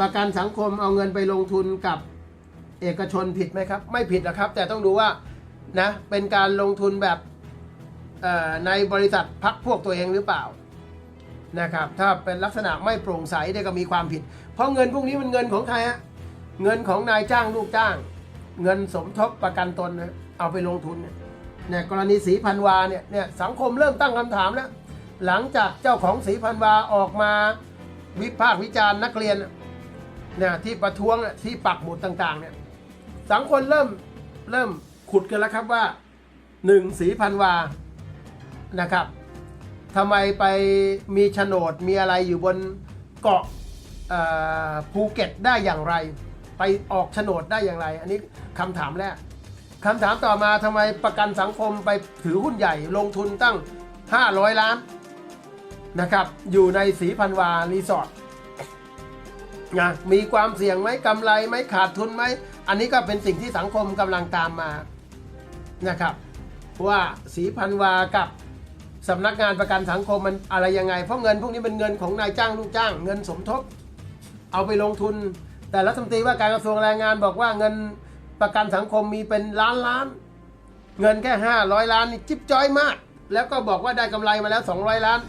ประกันสังคมเอาเงินไปลงทุนกับเอกชนผิดไหมครับ ไม่ผิดนะครับ แต่ต้องดูว่านะเป็นการลงทุนแบบในบริษัทพักพวกตัวเองหรือเปล่านะครับถ้าเป็นลักษณะไม่โปร่งใสเนี่ยก็มีความผิด เพราะเงินพวกนี้มันเงินของใครฮะเงินของนายจ้างลูกจ้าง เงินสมทบประกันตนนะเอาไปลงทุนเนี่ยกรณีสีพันวาเนี่ยเนี่ยสังคมเริ่มตั้งคำถามแล้วหลังจากเจ้าของสีพันวาออกมาวิพากษ์วิจารณ์นักเรียน เนี่ยที่ประท้วงที่ปักหมุดต่างๆ เนี่ยสังคมเริ่มเริ่มขุดกันแล้วครับว่าหนึ่งสีพันวานะครับทำไมไปมีโฉนดมีอะไรอยู่บนเกาะภูเก็ตได้อย่างไร ไปออกโฉนดได้อย่างไร อันนี้คำถามแรกคำถามต่อมาทำไมประกันสังคมไปถือหุ้นใหญ่ลงทุนตั้ง 500 ล้านนะครับอยู่ในสีพันวารีสอร์ท นะมีความเสี่ยงไหมกำไรไหมขาดทุนไหม อันนี้ก็เป็นสิ่งที่สังคมกำลังตามมานะครับว่าสีพันวากับสำนักงานประกันสังคมมันอะไรยังไง เพราะเงินพวกนี้เป็นเงินของนายจ้างลูกจ้าง เงินสมทบ เอาไปลงทุน แต่รัฐมนตรีว่าการกระทรวงแรงงานบอกว่าเงินประกันสังคมมีเป็นล้านล้าน เงินแค่ 500 ล้านนี่จิ๊บจ้อยมาก แล้วก็บอกว่าได้กำไรมาแล้ว 200 ล้าน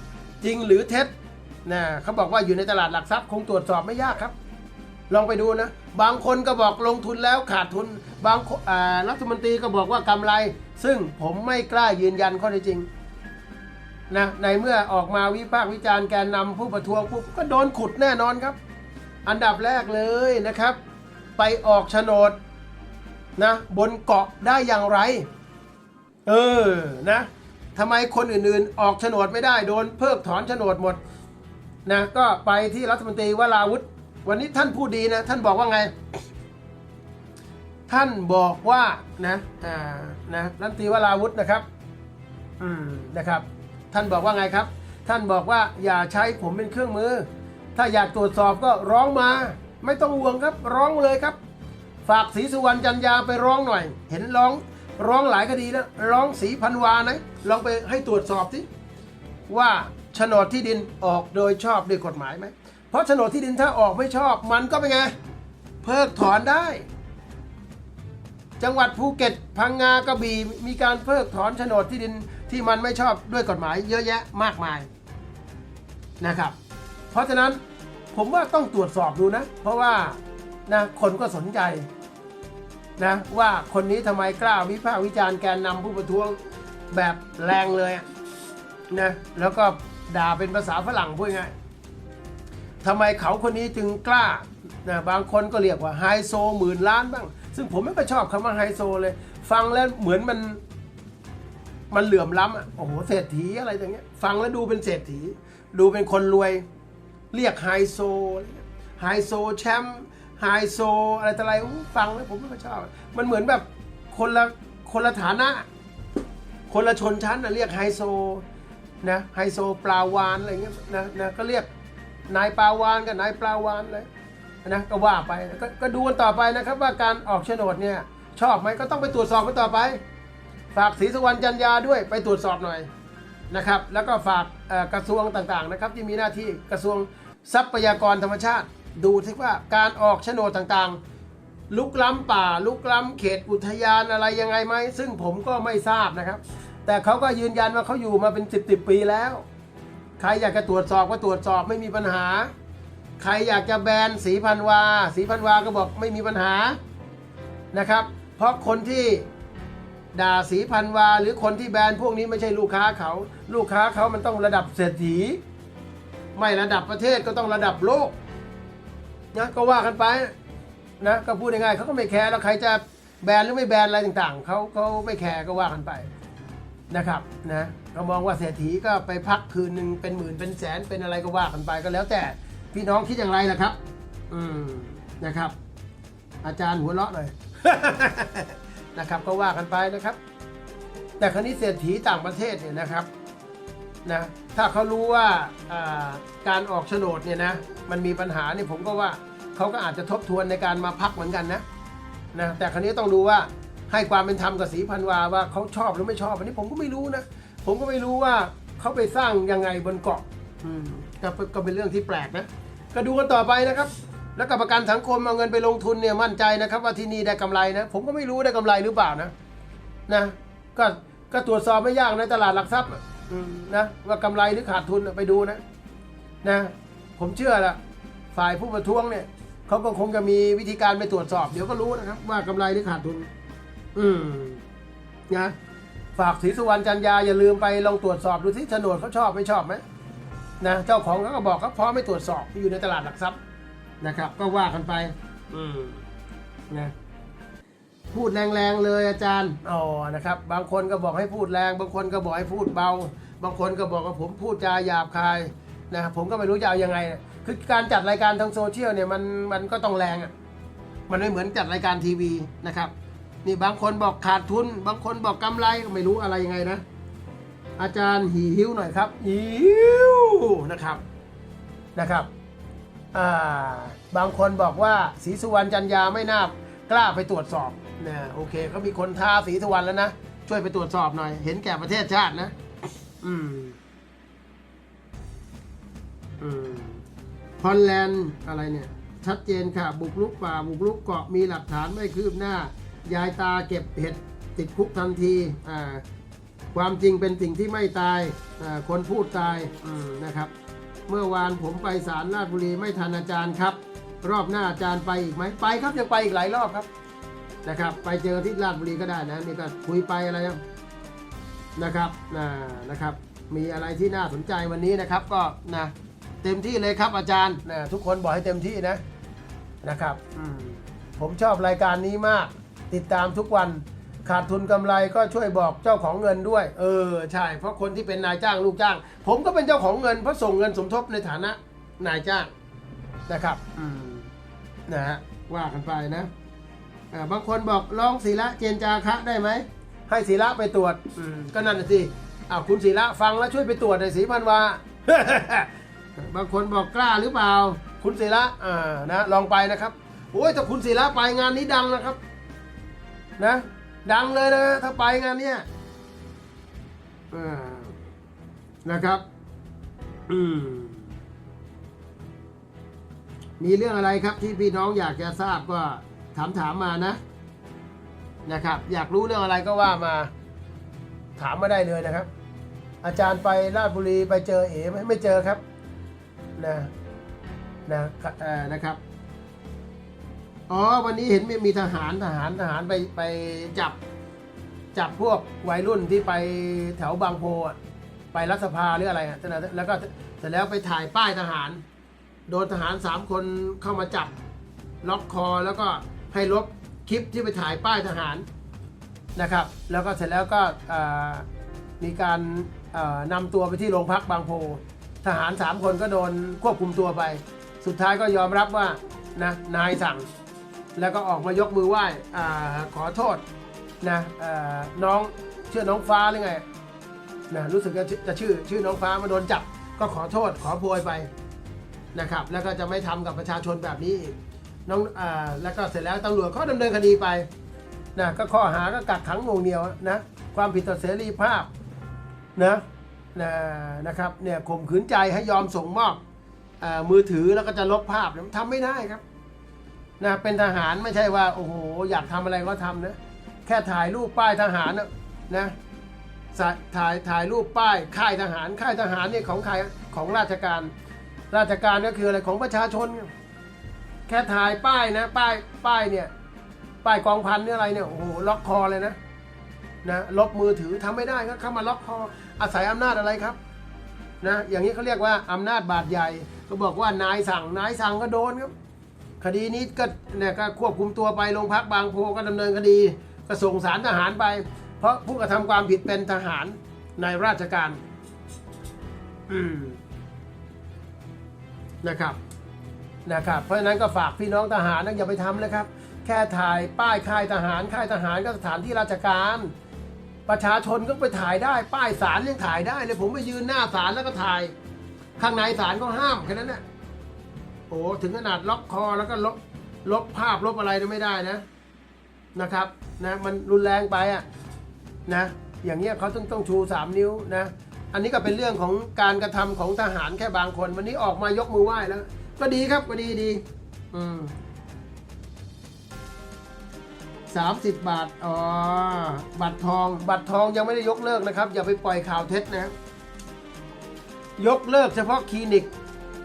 จริงหรือเท็จ นะเขาบอกว่าอยู่ในตลาดหลักทรัพย์คงตรวจสอบไม่ยากครับ ลองไปดูนะ บางคนก็บอกลงทุนแล้วขาดทุน บางรัฐมนตรีก็บอกว่ากำไร ซึ่งผมไม่กล้ายืนยันข้อเท็จจริงนะในเมื่อออกมาวิพากษ์วิจารณ์แกนนำผู้ประท้วงปุ๊บก็โดนขุดแน่นอนครับ อันดับแรกเลยนะครับ ไปออกโฉนดนะบนเกาะได้อย่างไร เออนะทำไมคนอื่นๆ ออกโฉนดไม่ได้โดนเพิกถอนโฉนดหมด นะก็ไปที่รัฐมนตรีวราวุธวันนี้ท่านพูดดีนะ ท่านบอกว่าไง ท่านบอกว่านะอ่านะรัฐมนตรีวราวุธนะครับ อืมนะครับ ท่านบอกว่าไงครับ ท่านบอกว่าอย่าใช้ผมเป็นเครื่องมือ ถ้าอยากตรวจสอบก็ร้องมา ไม่ต้องห่วงครับ ร้องเลยครับ ฝากศรีสุวรรณจันยาไปร้องหน่อย เห็นร้องร้องหลายคดีแล้วร้องสีพันวานะลองไปให้ตรวจสอบสิว่า โฉนดที่ดินออกโดยชอบด้วยกฎหมายไหม เพราะโฉนดที่ดินถ้าออกไม่ชอบมันก็เป็นไง เพิกถอนได้ จังหวัดภูเก็ตพังงากระบี่มีการเพิกถอนโฉนดที่ดินที่มันไม่ชอบด้วยกฎหมาย เยอะแยะมากมายนะครับ เพราะฉะนั้นผมว่าต้องตรวจสอบดูนะ เพราะว่านะคนก็สนใจนะว่าคนนี้ทำไมกล้าวิพากษ์วิจารณ์แกนนำผู้ประท้วงแบบแรงเลยนะแล้วก็ ด่าเป็นภาษาฝรั่งพูดง่ายทำไมเขาคนนี้จึงกล้านะบางคนก็เรียกว่าไฮโซหมื่นล้านบ้าง ซึ่งผมไม่ค่อยชอบคำว่าไฮโซเลย ฟังแล้วเหมือนมันมันเหลื่อมล้ำอะโอ้โหเศรษฐีอะไรอย่างเงี้ย ฟังแล้วดูเป็นเศรษฐี ดูเป็นคนรวย เรียกไฮโซอะไรเงี้ยไฮโซแชมป์ไฮโซอะไรต่ออะไรฟังแล้วผมไม่ค่อยชอบ มันเหมือนแบบคนละคนละฐานะ คนละชนชั้นนะเรียกไฮโซ นะไฮโซปลาวานอะไรเงี้ยนะนะก็เรียกนายปลาวานกับนายปลาวานเลยนะก็ว่าไปกก็ดูกันต่อไปนะครับว่าการออกโฉนดเนี่ยชอบไหมก็ต้องไปตรวจสอบกันต่อไป ฝากศรีสุวรรณจันยาด้วยไปตรวจสอบหน่อยนะครับ แล้วก็ฝากกระทรวงต่างๆนะครับที่มีหน้าที่กระทรวงทรัพยากรธรรมชาติ ดูทิว่าการออกโฉนดต่างๆ ลุกล้ำป่า ลุกล้ำเขตอุทยานอะไรยังไงไหมซึ่งผมก็ไม่ทราบนะครับ แต่เขาก็ยืนยันว่าเขาอยู่มาเป็นสิบสิบปีแล้ว ใครอยากจะตรวจสอบก็ตรวจสอบไม่มีปัญหา ใครอยากจะแบนสีพันวา สีพันวาก็บอกไม่มีปัญหานะครับ เพราะคนที่ด่าสีพันวา หรือคนที่แบนพวกนี้ไม่ใช่ลูกค้าเขา ลูกค้าเขามันต้องระดับเศรษฐี ไม่ระดับประเทศก็ต้องระดับโลกนะก็ว่ากันไปนะก็พูดง่ายๆเขาก็ไม่แคร์แล้วใครจะแบนหรือไม่แบนอะไรต่างๆเขาเขาไม่แคร์ก็ว่ากันไป นะครับนะเรามองว่าเศรษฐีก็ไปพักคืนหนึ่งเป็นหมื่นเป็นแสนเป็นอะไรก็ว่ากันไปก็แล้วแต่พี่น้องคิดอย่างไรล่ะครับ อืมนะครับ อาจารย์หัวเราะหน่อยนะครับ ก็ว่ากันไปนะครับ แต่ครนี้เศรษฐีต่างประเทศเนี่ยนะครับนะถ้าเขารู้ว่าการออกโฉนดเนี่ยนะมันมีปัญหาเนี่ยผมก็ว่าเขาก็อาจจะทบทวนในการมาพักเหมือนกันนะนะแต่ครนี้ต้องดูว่า ให้ความเป็นธรรมกับสีพันวาว่าเขาชอบหรือไม่ชอบ อันนี้ผมก็ไม่รู้นะ ผมก็ไม่รู้ว่าเขาไปสร้างยังไงบนเกาะอืมก็เป็นก็เป็นเรื่องที่แปลกนะ ก็ดูกันต่อไปนะครับ แล้วก็ประกันสังคมเอาเงินไปลงทุนเนี่ยมั่นใจนะครับ ว่าที่นี่ได้กำไรนะ ผมก็ไม่รู้ได้กำไรหรือเปล่านะนะก็ก็ตรวจสอบไม่ยากในตลาดหลักทรัพย์อะอืมนะว่ากำไรหรือขาดทุนอะไปดูนะนะ ผมเชื่อละฝ่ายผู้ประท้วงเนี่ยเขาก็คงจะมีวิธีการไปตรวจสอบ เดี๋ยวก็รู้นะครับว่ากำไรหรือขาดทุน อืมนะฝากศรีสุวรรณจันยาอย่าลืมไปลองตรวจสอบดูที่โฉนดเขาชอบไม่ชอบไหมนะเจ้าของเขาก็บอกเขาพร้อมไม่ตรวจสอบอยู่ในตลาดหลักทรัพย์นะครับ ก็ว่ากันไป อืมนะพูดแรงๆเลยอาจารย์อ๋อนะครับ บางคนก็บอกให้พูดแรง บางคนก็บอกให้พูดเบา บางคนก็บอกว่าผมพูดจาหยาบคายนะผมก็ไม่รู้จะเอายังไง คือการจัดรายการทางโซเชียลเนี่ยมันมันก็ต้องแรงอะมันไม่เหมือนจัดรายการทีวีนะครับ นี่บางคนบอกขาดทุน บางคนบอกกำไรก็ไม่รู้อะไรยังไงนะ อาจารย์หิวหน่อยครับหิวนะครับนะครับาบางคนบอกว่าศรีสุวรรณจันยาไม่น่ากล้าไปตรวจสอบนะโอเคเขามีคนท้าศรีสุวรรณแล้วนะช่วยไปตรวจสอบหน่อย เห็นแก่ประเทศชาตินะ อืมอืมพอลแลนด์อะไรเนี่ย ชัดเจนค่ะ บุกลุกป่า บุกลุกเกาะมีหลักฐานไม่คืบหน้า ยายตาเก็บเห็ดติดคุกทันทีอ่าความจริงเป็นสิ่งที่ไม่ตายอ่าคนพูดตายอืมนะครับ เมื่อวานผมไปศาลราชบุรีไม่ทันอาจารย์ครับ รอบหน้าอาจารย์ไปอีกไหมไปครับยังไปอีกหลายรอบครับนะครับ ไปเจอที่ราชบุรีก็ได้นะนี่ก็คุยไปอะไรนะครับนะนะครับ มีอะไรที่น่าสนใจวันนี้นะครับ ก็นะเต็มที่เลยครับอาจารย์นะทุกคนบอกให้เต็มที่นะนะครับผมชอบรายการนี้มาก ติดตามทุกวันขาดทุนกำไรก็ช่วยบอกเจ้าของเงินด้วย เออใช่ เพราะคนที่เป็นนายจ้างลูกจ้าง ผมก็เป็นเจ้าของเงินเพราะส่งเงินสมทบในฐานะนายจ้างนะครับอืมนะฮะว่ากันไปนะอ่าบางคนบอกลองศิระเจนจาคะได้ไหมให้ศิระไปตรวจอืมก็นั่นน่ะสิอ้าวคุณศิระฟังแล้วช่วยไปตรวจหน่อยสิพันวาบางคนบอกกล้าหรือเปล่า คุณศิระอ่านะลองไปนะครับโอ้ยถ้าคุณศิระไปงานนี้ดังนะครับ นะ ดังเลยนะถ้าไปงานเนี้ยนะครับ อืม มีเรื่องอะไรครับที่พี่น้องอยากจะทราบก็ถามถามมานะ นะครับ อยากรู้เรื่องอะไรก็ว่ามา ถามมาได้เลยนะครับ อาจารย์ไปราชบุรีไปเจอเอ๋ไหมไม่เจอครับ นะ นะนะครับ อ๋อ วันนี้เห็นมีมีทหารทหารทหารไปไปจับ จับพวกวัยรุ่นที่ไปแถวบางโพอะไปรัฐสภาหรืออะไรอะแล้วก็เสร็จแล้วไปถ่ายป้ายทหาร โดนทหารสามคนเข้ามาจับล็อกคอแล้วก็ให้ลบคลิปที่ไปถ่ายป้ายทหารนะครับ แล้วก็เสร็จแล้วก็มีการนำตัวไปที่โรงพักบางโพ ทหารสามคนก็โดนควบคุมตัวไป สุดท้ายก็ยอมรับว่านะนายสั่ง แล้วก็ออกมายกมือไหว้อขอโทษนะน้องชื่อน้องฟ้าหรือไงนะรู้สึกจะจะชื่อชื่อน้องฟ้ามาโดนจับ ก็ขอโทษขอโพยไปนะครับ แล้วก็จะไม่ทำกับประชาชนแบบนี้อีกน้องอแล้วก็เสร็จแล้วตำรวจก็ดำเนินคดีไปนะก็ข้อหาก็กักขังหน่วงเหนียวนะความผิดต่อเสรีภาพนะนะนะครับเนี่ยข่มขืนใจให้ยอมส่งมอบอมือถือแล้วก็จะลบภาพเนี่ยทำไม่ได้ครับ นะเป็นทหารไม่ใช่ว่าโอ้โหอยากทำอะไรก็ทำนะแค่ถ่ายรูปป้ายทหารนะนะถ่ายถ่ายรูปป้ายค่ายทหารค่ายทหารเนี่ยของใครของราชการ ราชการก็คืออะไรของประชาชน แค่ถ่ายป้ายนะป้ายป้ายเนี่ยป้ายกองพันเนี่ยอะไรเนี่ยโอ้โหล็อกคอเลยนะนะลบมือถือทำไม่ได้ก็เข้ามาล็อกคออาศัยอำนาจอะไรครับนะอย่างนี้เขาเรียกว่าอำนาจบาดใหญ่ก็บอกว่านายสั่งนายสั่งก็โดนครับ คดีนี้ก็เนี่ยก็ควบคุมตัวไปโรงพักบางโพก็ดำเนินคดีก็ส่งสารทหารไป เพราะผู้กระทำความผิดเป็นทหารในราชการนะครับนะครับ เพราะฉะนั้นก็ฝากพี่น้องทหารนะอย่าไปทำนะครับ แค่ถ่ายป้ายค่ายทหารค่ายทหารก็สถานที่ราชการ ประชาชนก็ไปถ่ายได้ ป้ายศาลยังถ่ายได้เลยผมไปยืนหน้าศาลแล้วก็ถ่าย ข้างในศาลก็ห้ามแค่นั้นแหละ โอ้ถึงขนาดล็อกคอแล้วก็ลบลบภาพลบอะไรไม่ได้นะนะครับนะมันรุนแรงไปอะนะอย่างเงี้ยเขาต้องต้องชู 3 นิ้วนะอันนี้ก็เป็นเรื่องของการกระทำของทหารแค่บางคน วันนี้ออกมายกมือไหว้แล้ว ก็ดีครับก็ดีดีอืมสามสิบบาทอ๋อบัตรทอง บัตรทองยังไม่ได้ยกเลิกนะครับ อย่าไปปล่อยข่าวเท็จนะ ยกเลิกเฉพาะคลินิก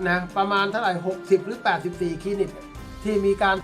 นะประมาณเท่าไหร่ 60 หรือ 84 คลินิก ที่มีการ